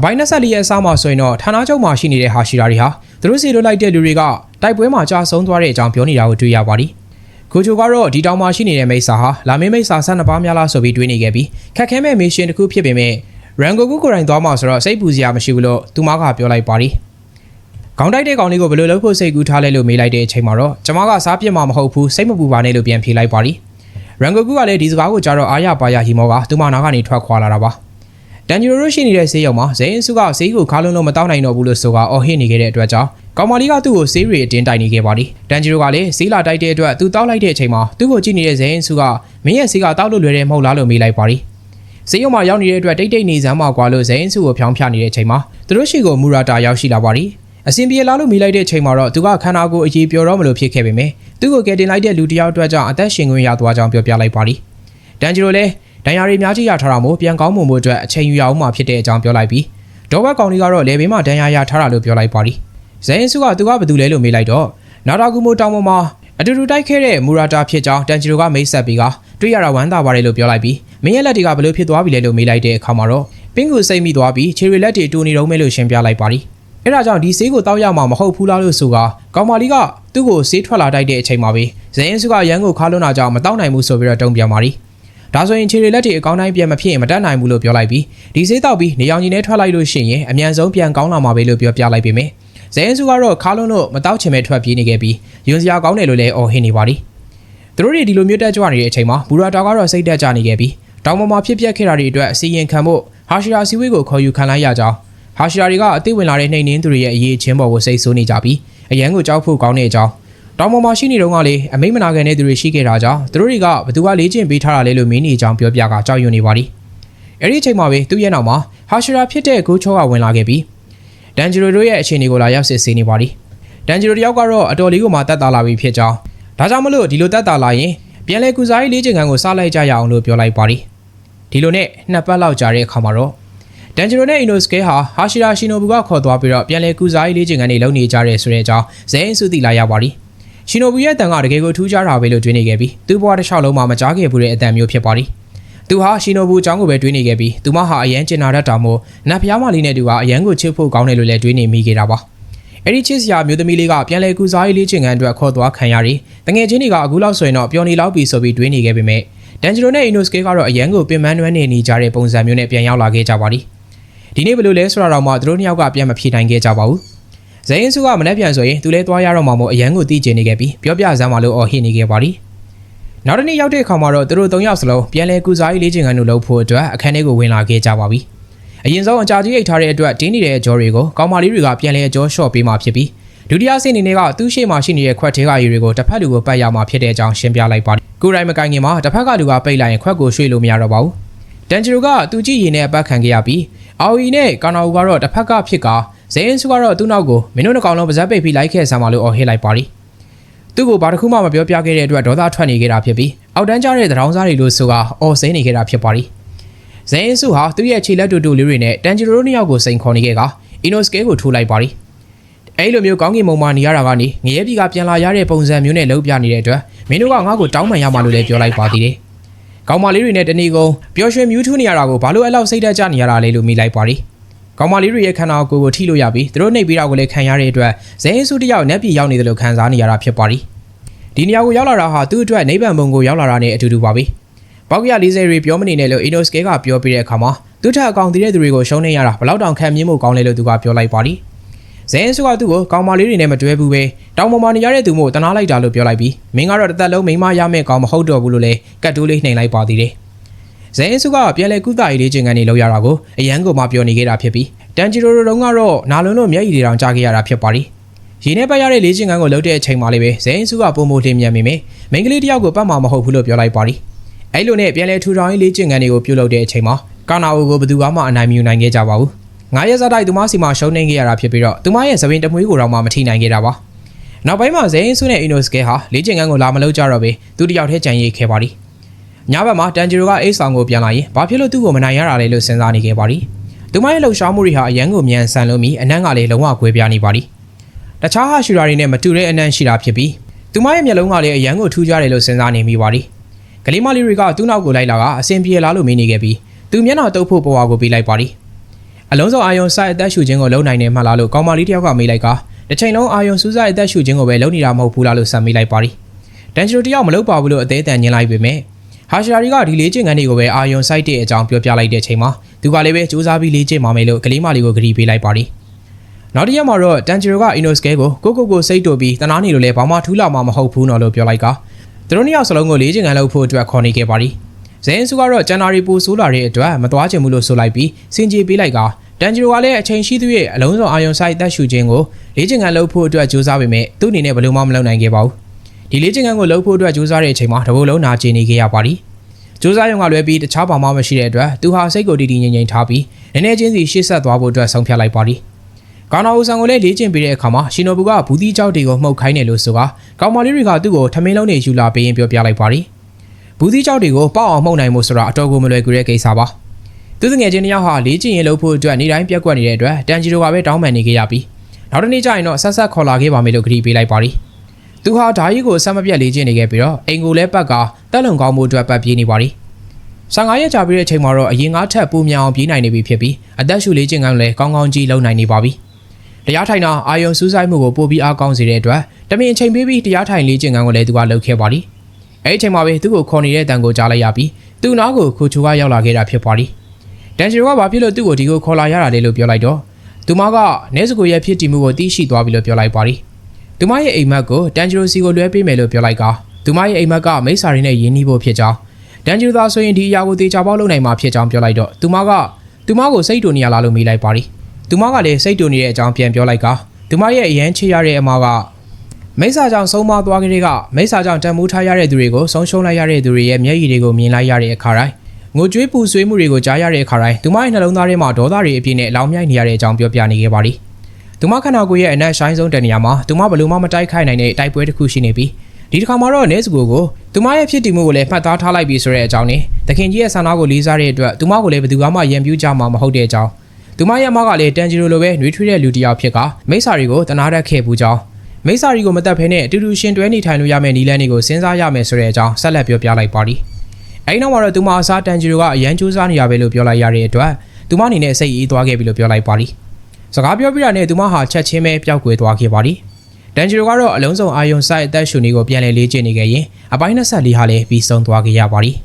အပိုင်း24ရဲ့အစားမှာဆိုရင်တော့ဌာနချုပ်မှာရှိနေတဲ့ဟာရှိရာတွေဟာသူတို့စီလိုလိုက်တဲ့လူတွေကတိုက်ပွဲမှာကြာဆုံးသွားတဲ့အကြောင်းပြောနေတာကိုတွေ့ရပါတယ်။ကိုချိုကတော့ဒီတောင်မှာရှိနေတဲ့မိစ္ဆာဟာလာမင်းမိစ္ဆာ12ပါးများလားဆိုပြီးတွေးနေခဲ့ပြီးခက်ခဲမဲ့မစ်ရှင်တစ်ခုဖြစ်ပေမဲ့ရန်ကိုကူကိုယ်တိုင်သွားမှာဆိုတော့စိတ်ပူစရာမရှိဘူးလို့သူမကပြောလိုက်ပါတယ်။ခေါင်းတိုက်တဲ့ကောင်လေးကိုဘယ်လိုလုပ်ဖို့စိတ်ကူးထားလဲလို့မေးလိုက်တဲ့အချိန်မှာတော့ကျမကစားပြစ်မှာမဟုတ်ဘူးစိတ်မပူပါနဲ့လို့ပြန်ဖြေလိုက်ပါတယ်။ရန်ကိုကူကလည်းဒီစကားကိုကြားတော့အားရပါရဟီမောကသူမနာကနေထွက်ခွာလာတာပါ။ တန်ဂျီရိုရိုရှိနေတဲ့ဆေးရုံမှာဇိန်စုကဆေးကိုခါလုံးလုံးမတောင်းနိုင်တော့ဘူးလို့ဆိုကအော်ဟစ်နေခဲ့တဲ့အတွက်ကြောင့်ကောင်မလေးကသူ့ကိုဆေးရီအတင်းတိုက်နေခဲ့ပါတယ်။တန်ဂျီရိုကလည်းဆေးလာတိုက်တဲ့အတွက်သူတောက်လိုက်တဲ့အချိန်မှာသူ့ကိုကြည့်နေတဲ့ဇိန်စုကမင်းရဲ့ဆေးကတောက်လို့လွယ်တယ်မဟုတ်လားလို့မေးလိုက်ပါတယ်။ဆေးရုံမှာရောက်နေတဲ့အတွက်တိတ်တိတ်နေစမ်းမှာကွာလို့ဇိန်စုကိုဖြောင်းဖြနေတဲ့အချိန်မှာသူတို့ရှိကိုမူရာတာရောက်ရှိလာပါတယ်။အစင်ပြေလာလို့မိလိုက်တဲ့အချိန်မှာတော့သူကခန္ဓာကိုယ်အရေးပြောတော့မလို့ဖြစ်ခဲ့ပေမဲ့သူ့ကိုကယ်တင်လိုက်တဲ့လူတစ်ယောက်အတွက်ကြောင့်အသက်ရှင်ခွင့်ရသွားကြောင်းပြောပြလိုက်ပါတယ်။တန်ဂျီရိုလည်း ဒဏ်ရာတွေများကြီးရထားတာမို့ပြန်ကောင်းမှုမှုအတွက်အချိန်ယူရအောင်မှဖြစ်တဲ့အကြောင်းပြောလိုက်ပြီးဒေါ်ဘတ်ကောင်လေးကတော့လေဘေးမှာဒဏ်ရာရထားတာလို့ပြောလိုက်ပါတယ်။ဇိန်စုကသူကဘာတူလဲလို့မေးလိုက်တော့နာတာကူမိုတောင်ပေါ်မှာအတူတူတိုက်ခဲ့တဲ့မူရာတာဖြစ်ကြောင်းတန်ဂျီရိုကမိတ်ဆက်ပြီးကတွေ့ရတာဝမ်းသာပါတယ်လို့ပြောလိုက်ပြီးမင်းရဲ့လက်တွေကဘလို့ဖြစ်သွားပြီလဲလို့မေးလိုက်တဲ့အခါမှာတော့ပင်းကူစိတ်မိသွားပြီးခြေရီလက်တွေတူနေတော့မဲလို့ရှင်းပြလိုက်ပါတယ်။အဲဒါကြောင့်ဒီဆေးကိုတောက်ရမှာမဟုတ်ဘူးလားလို့ဆိုကကောင်မလေးကသူ့ကိုဆေးထွက်လာတိုက်တဲ့အချိန်မှာပဲဇိန်စုကရန်ကိုခါလွန်းတာကြောင့်မတောက်နိုင်ဘူးဆိုပြီးတော့တုံ့ပြန်ပါတယ်။ ဒါဆိုရင်ခြေရီလက်တွေအကောင်းတိုင်းပြန်မဖြစ်ရင်မတတ်နိုင်ဘူးလို့ပြောလိုက်ပြီးဒီဆေးတောက်ပြီးနေအောင်ကြီးနဲ့ထွက်လိုက်လို့ရှိရင်အမြန်ဆုံးပြန်ကောင်းလာမှာပဲလို့ပြောပြလိုက်ပေမဲ့ဇိန်စုကတော့ခါလွန်းလို့မတောက်ချင်ပဲထွက်ပြေးနေခဲ့ပြီးယွန်စရာကောင်းတယ်လို့လည်းအော်ဟစ်နေပါတယ်။သူတို့တွေဒီလိုမျိုးတက်ကြွနေတဲ့အချိန်မှာဘူရာတာကတော့စိတ်တက်ကြနေခဲ့ပြီးတောင်ပေါ်မှာဖြစ်ပျက်ခဲ့တာတွေအတွက်အစီရင်ခံဖို့ဟာရှိရာစီဝေးကိုခေါ်ယူခံလိုက်ရကြောင်းဟာရှိရာတွေကအသိဝင်လာတဲ့နှိမ်နှင်းသူတွေရဲ့အရေးချင်းပေါ်ကိုစိတ်ဆိုးနေကြပြီးအရန်ကိုကြောက်ဖို့ကောင်းတဲ့အကြောင်း တောင်ပေါ်မှာရှိနေတော့ကလေအမိမနာခံတဲ့သူတွေရှိခဲ့တာကြောင့်သူတို့တွေကဘသူကလေ့ကျင့်ပေးထားတာလဲလို့မင်းနေကြောင်းပြောပြကကြောက်ရွံ့နေပါသည်အဲ့ဒီအချိန်မှာပဲသူ့ရဲ့နောက်မှာဟာရှိရာဖြစ်တဲ့ဂိုးချောကဝင်လာခဲ့ပြီးဒန်ဂျီရိုတို့ရဲ့အခြေအနေကိုလာရောက်စစ်ဆေးနေပါသည်ဒန်ဂျီရိုတယောက်ကတော့အတော်လေးကိုမှတတ်တာလာပြီဖြစ်ကြောင်းဒါကြောင့်မလို့ဒီလိုတတ်တာလာရင်ပြန်လဲကုစားရေးလေ့ကျင့်ခန်းကိုစလိုက်ကြရအောင်လို့ပြောလိုက်ပါသည်ဒီလိုနဲ့နှစ်ပတ်လောက်ကြာတဲ့အခါမှာတော့ဒန်ဂျီရိုနဲ့အီနိုစကဲဟာဟာရှိရာရှိနိုဘူကခေါ်သွားပြီးတော့ပြန်လဲကုစားရေးလေ့ကျင့်ခန်းတွေလုပ်နေကြတယ်ဆိုတဲ့အကြောင်းဇဲအင်းစုသိလာရပါသည်။ ရှင်နိုဘူးရဲ့တန်ကတကယ်ကိုထူးခြားတာပဲလို့တွေးနေခဲ့ပြီးသူ့ဘဝတစ်လျှောက်လုံးမှာမကြားခဲ့ဘူးတဲ့အတန်မျိုးဖြစ်ပါသည်။သူဟာရှင်နိုဘူးအကြောင်းကိုပဲတွေးနေခဲ့ပြီးသူမဟာအရန်ကျင်နာတတ်တာမို့နတ်ဖျားမလေးနဲ့သူကအရန်ကိုချစ်ဖို့ကောင်းတယ်လို့လည်းတွေးနေမိခဲ့တာပါ။အဲ့ဒီချစ်စရာမျိုးသမီးလေးကပြန်လဲကူစားရေးလေ့ကျင့်ခန်းအတွက်ခေါ်သွားခံရပြီးတငယ်ချင်းတွေကအခုလောက်ဆိုရင်တော့ပျော်နေလောက်ပြီဆိုပြီးတွေးနေခဲ့ပေမဲ့ဒန်ဂျီရိုနဲ့အီနိုစကေကတော့အရန်ကိုပင်မနှွမ်းနေနေကြတဲ့ပုံစံမျိုးနဲ့ပြန်ရောက်လာခဲ့ကြပါသည်။ဒီနေ့ဘယ်လိုလဲဆိုတာတော့မှသူတို့နှစ်ယောက်ကပြန်မဖြေနိုင်ခဲ့ကြပါဘူး။ ဇိန်စုကမနေ့ပြန်ဆိုရင်သူလည်းသွားရတော့မှမို့အရန်ကိုတီးကျင်နေခဲ့ပြီးပြောပြစမ်းပါလို့အော်ဟစ်နေခဲ့ပါသည်။နောက်တစ်နေ့ရောက်တဲ့အခါမှာတော့သူတို့၃ယောက်စလုံးပြန်လဲကူစားရေးလေ့ကျင့်ခန်းတို့လုပ်ဖို့အတွက်အခန်းထဲကိုဝင်လာခဲ့ကြပါပြီ။အရင်ဆုံးအကြာကြီးအိတ်ထားတဲ့အတွက်တင်းနေတဲ့အကြောတွေကိုကောင်မလေးတွေကပြန်လဲအကြောရှော့ပေးမှဖြစ်ပြီးဒုတိယဆင့်အနေနဲ့ကသူ့ရှေ့မှာရှိနေတဲ့ခွက်ထဲကရေတွေကိုတစ်ဖက်လူကိုပတ်ရမှာဖြစ်တဲ့အကြောင်းရှင်းပြလိုက်ပါတယ်။ကိုရိုင်းမကိုင်ခင်မှာတစ်ဖက်ကလူကပိတ်လိုက်ရင်ခွက်ကိုရွှေ့လို့မရတော့ပါဘူး။တန်ဂျီရိုကသူကြည့်ရင်နဲ့အပတ်ခံခဲ့ရပြီးအော်အီနဲ့ကာနာအူကတော့တစ်ဖက်ကဖြစ်က ဇိန်ဆူကတော့သူ့နောက်ကိုမင်းတို့နှကောင်လုံးပါဇက်ပိတ်ပြီးလိုက်ခဲ့ဆမ်းပါလို့အော်ဟစ်လိုက်ပါရီ။သူ့ကိုဘာတစ်ခုမှမပြောပြခဲ့တဲ့အတွက်ဒေါသထွက်နေခဲ့တာဖြစ်ပြီးအောက်တန်းကျတဲ့သတောင်းစားတွေလို့ဆိုတာအော်စိမ့်နေခဲ့တာဖြစ်ပါရီ။ဇိန်ဆူဟာသူ့ရဲ့ခြေလက်တူတူလေးတွေနဲ့တန်ဂျီရိုတို့နှစ်ယောက်ကိုစိန်ခေါ်နေခဲ့ကအီနိုစကေကိုထိုးလိုက်ပါရီ။အဲ့လိုမျိုးကောင်းကင်မုံမာနေရတာကနေငရဲပြည်ကပြန်လာရတဲ့ပုံစံမျိုးနဲ့လှုပ်ပြနေတဲ့အတွက်မင်းတို့ကငါ့ကိုတောင်းပန်ရမှာလို့လည်းပြောလိုက်ပါသေးတယ်။ကောင်မလေးတွေနဲ့တနေ့ကုန်ပျော်ရွှင်မြူးထူးနေရတာကိုဘာလို့အဲ့လောက်စိတ်သက်ကြနေရတာလဲလို့မိလိုက်ပါရီ။ ကောင်မလေးတွေရဲ့ခန္ဓာကိုယ်ကိုထိလို့ရပြီးသူတို့နှိပ်ပြီးတာကိုလည်းခံရတဲ့အတွက်ဇဲအစုတယောက်နက်ပြည်ရောက်နေတယ်လို့ခံစားနေရတာဖြစ်ပါရီ။ဒီနေရာကိုရောက်လာတာဟာသူ့အတွက်နိဗ္ဗာန်ဘုံကိုရောက်လာတာနဲ့အတူတူပါပဲ။ပေါက်ကရ40ရီပြောမနေနဲ့လို့အီနိုစကေကပြောပြတဲ့အခါမှာသူ့ထက်အကောင်တည်တဲ့သူတွေကိုရှုံးနေရတာဘလောက်တောင်ခံမြင်မှုကောင်းလဲလို့သူကပြောလိုက်ပါရီ။ဇဲအစုကသူ့ကိုကောင်မလေးတွေနဲ့မတွဲဘူးပဲတောင်ပေါ်မှာနေရတဲ့သူမို့တနာလိုက်တာလို့ပြောလိုက်ပြီးမင်းကတော့တစ်သက်လုံးမိန်းမရမယ့်ကောင်မဟုတ်တော့ဘူးလို့လည်းကတ်တိုးလေးနှိမ်လိုက်ပါသေးတယ် ဇဲအစုကပြန်လဲကုသရေးလေးချင်းကနေလောက်ရတာကိုအရန်ကိုမှပြောနေခဲ့တာဖြစ်ပြီးတန်ဂျီရိုရိုတုံးကတော့နာလွန်းလို့မျက်ရည်တွေတောင်ကြားခဲ့ရတာဖြစ်ပါရီရေနဲ့ပတ်ရတဲ့လေးချင်းကန်ကိုလှုပ်တဲ့အချိန်မှလေးပဲဇဲအစုကပုံမလင်းမြန်မိမယ်မိန်းကလေးတယောက်ကိုပတ်မှာမဟုတ်ဘူးလို့ပြောလိုက်ပါရီအဲ့လိုနဲ့ပြန်လဲထူထောင်ရေးလေးချင်းကန်တွေကိုပြုတ်လုပ်တဲ့အချိန်မှာကာနာအိုကိုဘယ်သူမှအနိုင်မယူနိုင်ခဲ့ကြပါဘူးငါးရက်စားတိုက်သူမစီမှာရှုံးနေခဲ့ရတာဖြစ်ပြီးတော့သူမရဲ့သပင်တမွေးကိုတော့မှမထိနိုင်ခဲ့တာပါနောက်ပိုင်းမှာဇိန်ဆုနဲ့အင်နိုစကဲဟာလေးကျင်ကန်းကိုလာမလုပ်ကြတော့ပဲသူတယောက်တည်းကြံရိတ်ခဲ့ပါသည် ညဘက်မှာတန်ဂျီရိုကအိတ်ဆောင်ကိုပြန်လာရင်ဘာဖြစ်လို့သူ့ကိုမနိုင်ရတာလဲလို့စဉ်းစားနေခဲ့ပါသည်သူမရဲ့လှုပ်ရှားမှုတွေဟာအရန်ကိုမြန်ဆန်လို့ပြီးအနံ့ကလည်းလုံးဝကွဲပြားနေပါသည်တခြားဟာရှူရာတွေနဲ့မတူတဲ့အနံ့ရှိတာဖြစ်ပြီးသူမရဲ့မျက်လုံးကလည်းအရန်ကိုထူးခြားတယ်လို့စဉ်းစားနေမိပါသည်ကလေးမလေးတွေကသူ့နောက်ကိုလိုက်လာကအဆင်ပြေလားလို့မေးနေခဲ့ပြီးသူမျက်နှာတုပ်ဖို့ပေါ်ဝါကိုပေးလိုက်ပါသည်အလုံးစုံအာယုံစိုက်အသက်ရှူခြင်းကိုလုပ်နိုင်တယ်မှလားလို့ကောင်မလေးတစ်ယောက်ကမေးလိုက်ကတစ်ချိန်လုံးအာယုံစူးစိုက်အသက်ရှူခြင်းကိုပဲလုပ်နေတာမဟုတ်ဘူးလားလို့ဆက်မေးလိုက်ပါသည်တန်ဂျီရိုတယောက်မလုပ်ပါဘူးလို့အသေးအတန်ညင်လိုက်ပေမဲ့ ဟာရှာရီကဒီလေ့ကျင့်ခန်းတွေကိုပဲအာယုံစိုက်တဲ့အကြောင်းပြောပြလိုက်တဲ့အချိန်မှာသူကလည်းပဲစူးစမ်းပြီးလေ့ကျင့်ပါမယ်လို့ကလေးမလေးကိုဂရီပေးလိုက်ပါသည်နောက်တစ်ရက်မှာတော့တန်ဂျီရိုကအီနိုစကဲကိုကိုကိုကိုစိတ်တူပြီးတနာနေလို့လည်းဘာမှထူးလာမှာမဟုတ်ဘူးနော်လို့ပြောလိုက်ကသူတို့နှစ်ယောက်စလုံးကိုလေ့ကျင့်ခန်းလုပ်ဖို့အတွက်ခေါ်နေခဲ့ပါသည်ဇိန်စုကတော့ဇန်နဝါရီပူဆိုးလာတဲ့အတွက်မသွားချင်ဘူးလို့ဆိုလိုက်ပြီးစင်ကြေပေးလိုက်ကတန်ဂျီရိုကလည်းအချိန်ရှိသူရဲ့အလုံးစုံအာယုံဆိုင်တက်ရှူခြင်းကိုလေ့ကျင့်ခန်းလုပ်ဖို့အတွက်ကြိုးစားပေမဲ့သူ့အနေနဲ့ဘယ်လိုမှမလုပ်နိုင်ခဲ့ပါဘူး ဒီလေ့ကျင့်ခန်းကိုလုပ်ဖို့အတွက်ကြိုးစားတဲ့အချိန်မှာတဘုတ်လုံးနာကျင်နေခဲ့ရပါသည်ကြိုးစားရုံကလွဲပြီးတခြားဘာမှမရှိတဲ့အတွက်သူဟာစိတ်ကိုတည်တည်ငြိမ်ငြိမ်ထားပြီးနည်းနည်းချင်းစီရှေ့ဆက်သွားဖို့အတွက်ဆုံးဖြတ်လိုက်ပါသည်ကောင်းတော်ဦးဆောင်ကိုလည်းလေ့ကျင့်ပေးတဲ့အခါမှာရှင်နိုဘူးကဘူးတီးကြောက်တွေကိုမှုတ်ခိုင်းတယ်လို့ဆိုကကောင်မလေးတွေကသူ့ကိုထမင်းလုံးတွေယူလာပေးရင်ပြောပြလိုက်ပါသည်ဘူးတီးကြောက်တွေကိုပေါက်အောင်မှုတ်နိုင်မှုဆိုတာအတော်ကိုမလွယ်ကူတဲ့ကိစ္စပါသူငယ်ချင်းတစ်ယောက်ဟာလေ့ကျင့်ရင်လုပ်ဖို့အတွက်နေတိုင်းပြက်ကွက်နေတဲ့အတွက်တန်ဂျီရိုကပဲတောင်းပန်နေခဲ့ရပြီးနောက်တစ်နေ့ကျရင်တော့ဆက်ဆက်ခေါ်လာခဲ့ပါမယ်လို့ကြေပေးလိုက်ပါသည် သူဟာဓာကြီးကိုဆက်မပြတ်လေ့ကျင့်နေခဲ့ပြီးတော့အိမ်ကိုလည်းပတ်ကတက်လုံကောင်းမှုအတွက်ပတ်ပြေးနေပါသည်15ရက်ကြာပြီးတဲ့အချိန်မှာတော့အရင်ကထက်ပိုများအောင်ပြေးနိုင်နေပြီဖြစ်ပြီးအသက်ရှူလေ့ကျင့်ခန်းလည်းကောင်းကောင်းကြီးလုပ်နိုင်နေပါပြီတရားထိုင်တာအာယုံစူးစိုက်မှုကိုပိုပြီးအားကောင်းစေတဲ့အတွက်တမင်အချိန်ပေးပြီးတရားထိုင်လေ့ကျင့်ခန်းကိုလည်းသူကလုပ်ခဲ့ပါသည်အဲ့ဒီအချိန်မှာပဲသူ့ကိုခေါ်နေတဲ့တန်ကိုကြားလိုက်ရပြီးသူ့နားကိုခိုချိုကရောက်လာခဲ့တာဖြစ်ပါသည်တန်ဂျီရိုကဘာဖြစ်လို့သူ့ကိုဒီကိုခေါ်လာရတာလဲလို့ပြောလိုက်တော့သူမကနဲစကိုရဲ့ဖြစ်တည်မှုကိုသိရှိသွားပြီလို့ပြောလိုက်ပါသည် သူမရဲ့အိမ်မက်ကိုတန်ဂျီရိုစီကိုလွှဲပေးမယ်လို့ပြောလိုက်ကသူမရဲ့အိမ်မက်ကမိစ္ဆာရီနဲ့ယင်းနှီးဖို့ဖြစ်ကြောင်းတန်ဂျီရိုသာဆိုရင်ဒီအရာကိုတေချာပေါက်လုပ်နိုင်မှာဖြစ်ကြောင်းပြောလိုက်တော့သူမကသူမကိုစိတ်တူနေရလားလို့မေးလိုက်ပါသည်သူမကလည်းစိတ်တူနေတဲ့အကြောင်းပြန်ပြောလိုက်ကသူမရဲ့အရန်ချေရတဲ့အမကမိစ္ဆာကြောင့်ဆုံးမသွားကြတဲ့ကမိစ္ဆာကြောင့်တန်မိုးထားရတဲ့သူတွေကိုဆုံးရှုံးလိုက်ရတဲ့သူတွေရဲ့မျက်ရည်တွေကိုမြင်လိုက်ရတဲ့အခါတိုင်းငိုကြွေးပူဆွေးမှုတွေကိုကြားရတဲ့အခါတိုင်းသူမရဲ့နှလုံးသားထဲမှာဒေါသတွေအပြည့်နဲ့အလောင်းမြိုက်နေရတဲ့အကြောင်းပြောပြနေခဲ့ပါသည် သူမခန္ဓာကိုယ်ရဲ့အနက်ရှိုင်းဆုံးတနေရာမှာသူမဘလို့မှမတိုက်ခိုက်နိုင်တဲ့တိုက်ပွဲတစ်ခုရှိနေပြီးဒီတစ်ခါမှာတော့နေစကိုကိုသူမရဲ့ဖြစ်တည်မှုကိုလည်းမှတ်သားထားလိုက်ပြီးဆိုတဲ့အကြောင်းနဲ့တခင်ကြီးရဲ့ဆန္ဒကိုလေးစားတဲ့အတွက်သူမကိုလည်းဘယ်သူမှရံပြူးကြမှာမဟုတ်တဲ့အကြောင်းသူမရဲ့အမကလည်းတန်ဂျီရိုလိုပဲနှွေးထွေးတဲ့လူတစ်ယောက်ဖြစ်ကမိစ္ဆာတွေကိုတနာတတ်ခဲ့ဘူးကြောင်းမိစ္ဆာရီကိုမတက်ဖဲနဲ့အတူတူရှင်တွဲနေထိုင်လို့ရမယ့်နီလန်းတွေကိုစဉ်းစားရမယ်ဆိုတဲ့အကြောင်းဆက်လက်ပြောပြလိုက်ပါသည်အဲဒီနောက်မှာတော့သူမအစားတန်ဂျီရိုကအရန်ကြိုးစားနေရပဲလို့ပြောလိုက်ရတဲ့အတွက်သူမအနေနဲ့စိတ်အေးသွားခဲ့ပြီလို့ပြောလိုက်ပါသည် စကားပြောပြတာနဲ့သူမဟာချက်ချင်းပဲပျောက်ကွယ်သွားခဲ့ပါသည်တန်ဂျီရိုကတော့အလုံးစုံအာယုံဆိုင်အသက်ရှူနေကိုပြန်လည်လေ့ကျင့်နေခဲ့ရင်အပိုင်း24ဟာလည်းပြီးဆုံးသွားခဲ့ရပါသည်